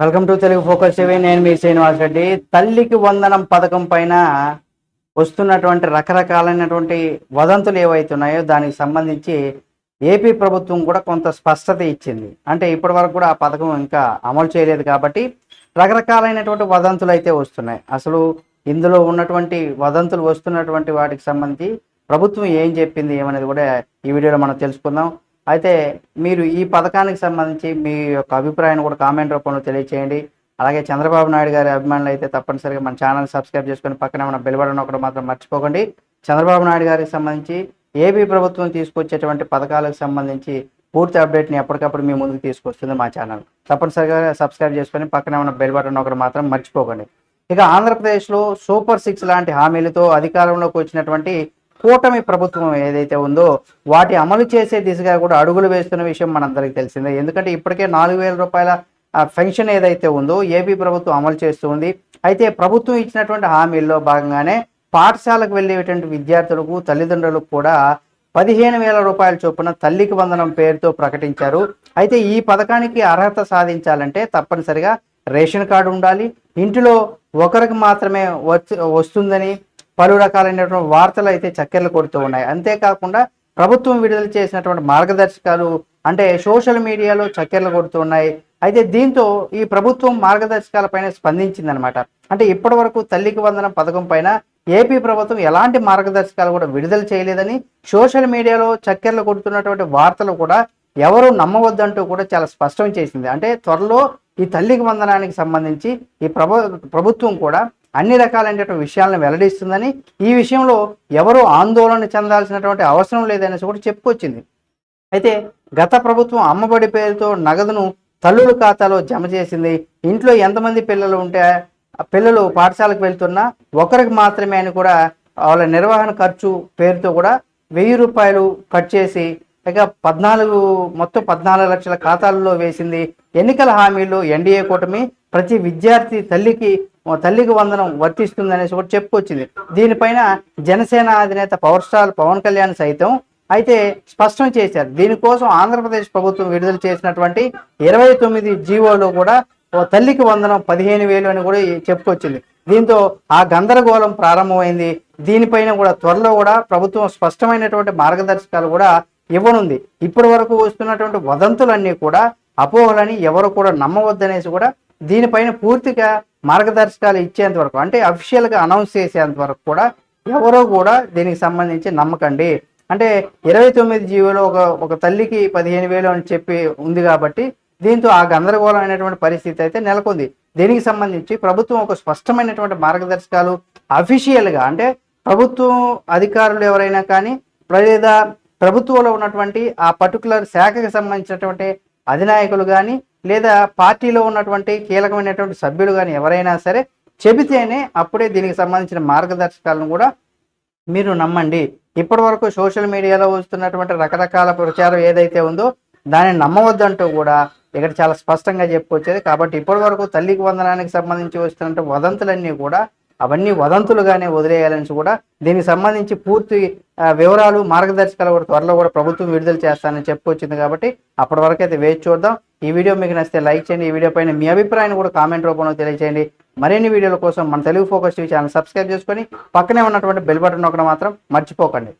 Welcome to Telugu focus TV. నేను మీ శ్రీనివాస్ రెడ్డి. తల్లికి వందనం పథకం పైన వస్తున్నటువంటి రకరకాలైనటువంటి వదంతులు ఏవైతున్నాయో దానికి సంబంధించి ఏపీ ప్రభుత్వం కూడా కొంత స్పష్టత ఇచ్చింది. అంటే ఇప్పటి వరకు కూడా ఆ పథకం ఇంకా అమలు చేయలేదు కాబట్టి రకరకాలైనటువంటి వదంతులు అయితే వస్తున్నాయి. అసలు ఇందులో ఉన్నటువంటి వదంతులు వస్తున్నటువంటి వాటికి సంబంధించి ప్రభుత్వం ఏం చెప్పింది ఏమనేది కూడా ఈ వీడియోలో మనం తెలుసుకుందాం. అయితే మీరు ఈ పథకానికి సంబంధించి మీ యొక్క అభిప్రాయాన్ని కూడా కామెంట్ రూపంలో తెలియచేయండి. అలాగే చంద్రబాబు నాయుడు గారి అభిమానులు అయితే తప్పనిసరిగా మన ఛానల్ సబ్స్క్రైబ్ చేసుకొని పక్కన ఉన్న బెల్ బటన్ ఒకటి మాత్రం మర్చిపోకండి. చంద్రబాబు నాయుడు గారికి సంబంధించి ఏపీ ప్రభుత్వం తీసుకొచ్చేటువంటి పథకాలకు సంబంధించి పూర్తి అప్డేట్ని ఎప్పటికప్పుడు మీ ముందుకు తీసుకొస్తుంది మా ఛానల్. తప్పనిసరిగా సబ్స్క్రైబ్ చేసుకొని పక్కన ఉన్న బెల్ బటన్ ఒకటి మాత్రం మర్చిపోకండి. ఇక ఆంధ్రప్రదేశ్లో సూపర్ సిక్స్ లాంటి హామీలతో అధికారంలోకి వచ్చినటువంటి కూటమి ప్రభుత్వం ఏదైతే ఉందో వాటి అమలు చేసే దిశగా కూడా అడుగులు వేస్తున్న విషయం మనందరికీ తెలిసిందే. ఎందుకంటే ఇప్పటికే నాలుగు వేల రూపాయల పెన్షన్ ఏదైతే ఉందో ఏపీ ప్రభుత్వం అమలు చేస్తుంది అయితే ప్రభుత్వం ఇచ్చినటువంటి హామీల్లో భాగంగానే పాఠశాలకు వెళ్ళేటువంటి విద్యార్థులకు తల్లిదండ్రులకు కూడా పదిహేను వేల రూపాయల చొప్పున తల్లికి వందనం పేరుతో ప్రకటించారు. అయితే ఈ పథకానికి అర్హత సాధించాలంటే తప్పనిసరిగా రేషన్ కార్డు ఉండాలి. ఇంటిలో ఒకరికి మాత్రమే వస్తుందని పలు రకాలైనటువంటి వార్తలు అయితే చక్కెర్లు కొడుతూ ఉన్నాయి. అంతేకాకుండా ప్రభుత్వం విడుదల చేసినటువంటి మార్గదర్శకాలు అంటే సోషల్ మీడియాలో చక్కెర్లు కొడుతూ ఉన్నాయి. అయితే దీంతో ఈ ప్రభుత్వం మార్గదర్శకాలపైన స్పందించిందనమాట. అంటే ఇప్పటి వరకు తల్లికి వందనం పథకం పైన ఏపీ ప్రభుత్వం ఎలాంటి మార్గదర్శకాలు కూడా విడుదల చేయలేదని సోషల్ మీడియాలో చక్కెర్లు కొడుతున్నటువంటి వార్తలు కూడా ఎవరు నమ్మవద్దంటూ కూడా చాలా స్పష్టం చేసింది. అంటే త్వరలో ఈ తల్లికి వందనానికి సంబంధించి ఈ ప్రభు ప్రభుత్వం కూడా అన్ని రకాలైనటువంటి విషయాలను వెల్లడిస్తుందని ఈ విషయంలో ఎవరు ఆందోళన చెందాల్సినటువంటి అవసరం లేదనేసి కూడా చెప్పుకొచ్చింది. అయితే గత ప్రభుత్వం అమ్మబడి పేరుతో నగదును తల్లుల ఖాతాలో జమ చేసింది. ఇంట్లో ఎంతమంది పిల్లలు ఉంటే పిల్లలు పాఠశాలకు వెళ్తున్నా ఒకరికి మాత్రమే అని కూడా వాళ్ళ నిర్వహణ ఖర్చు పేరుతో కూడా వెయ్యి రూపాయలు కట్ చేసి ఇక పద్నాలుగు మొత్తం పద్నాలుగు లక్షల ఖాతాల్లో వేసింది. ఎన్నికల హామీలు ఎన్డీఏ కూటమి ప్రతి విద్యార్థి తల్లికి తల్లికి వందనం వర్తిస్తుంది అనేసి కూడా చెప్పుకొచ్చింది. దీనిపైన జనసేన అధినేత పవర్ స్టార్ పవన్ కళ్యాణ్ సైతం అయితే స్పష్టం చేశారు. దీనికోసం ఆంధ్రప్రదేశ్ ప్రభుత్వం విడుదల చేసినటువంటి ఇరవై తొమ్మిది జీవోలో కూడా ఓ తల్లికి వందనం పదిహేను వేలు అని కూడా చెప్పుకొచ్చింది. దీంతో ఆ గందరగోళం ప్రారంభమైంది. దీనిపైన కూడా త్వరలో కూడా ప్రభుత్వం స్పష్టమైనటువంటి మార్గదర్శకాలు కూడా ఇవ్వనుంది. ఇప్పటి వరకు వస్తున్నటువంటి వదంతులన్నీ కూడా అపోహలని ఎవరు కూడా నమ్మవద్దనేసి కూడా దీనిపైన పూర్తిగా మార్గదర్శకాలు ఇచ్చేంత వరకు అంటే అఫీషియల్గా అనౌన్స్ చేసేంత వరకు కూడా ఎవరో కూడా దీనికి సంబంధించి నమ్మకండి. అంటే ఇరవై తొమ్మిది జీవోలో ఒక ఒక తల్లికి పదిహేను వేలు అని చెప్పి ఉంది కాబట్టి దీంతో ఆ గందరగోళం అనేటువంటి పరిస్థితి అయితే నెలకొంది. దీనికి సంబంధించి ప్రభుత్వం ఒక స్పష్టమైనటువంటి మార్గదర్శకాలు అఫీషియల్గా అంటే ప్రభుత్వం అధికారులు ఎవరైనా కానీ లేదా ప్రభుత్వంలో ఉన్నటువంటి ఆ పర్టికులర్ శాఖకి సంబంధించినటువంటి అధినాయకులు కానీ లేదా పార్టీలో ఉన్నటువంటి కీలకమైనటువంటి సభ్యులు కానీ ఎవరైనా సరే చెబితేనే అప్పుడే దీనికి సంబంధించిన మార్గదర్శకాలను కూడా మీరు నమ్మండి. ఇప్పటి వరకు సోషల్ మీడియాలో వస్తున్నటువంటి రకరకాల ప్రచారం ఏదైతే ఉందో దాన్ని నమ్మవద్దంటూ కూడా ఇక్కడ చాలా స్పష్టంగా చెప్పుకొచ్చేది. కాబట్టి ఇప్పటి వరకు తల్లికి వందనానికి సంబంధించి వస్తున్న వదంతులన్నీ కూడా అవన్నీ వదంతులుగానే వదిలేయాలని కూడా దీనికి సంబంధించి పూర్తి వివరాలు మార్గదర్శకాలు కూడా త్వరలో కూడా ప్రభుత్వం విడుదల చేస్తానని చెప్పుకొచ్చింది కాబట్టి అప్పటి వరకు అయితే వేచి చూద్దాం. ఈ వీడియో మీకు నచ్చితే లైక్ చేయండి. ఈ వీడియో పైన మీ అభిప్రాయాన్ని కూడా కామెంట్ రూపంలో తెలియజేయండి మరిన్ని వీడియోల కోసం మన Telugu focus TV channel subscribe చేసుకొని పక్కనే ఉన్నటువంటి బెల్ బటన్ ఒకటి మాత్రం మర్చిపోకండి.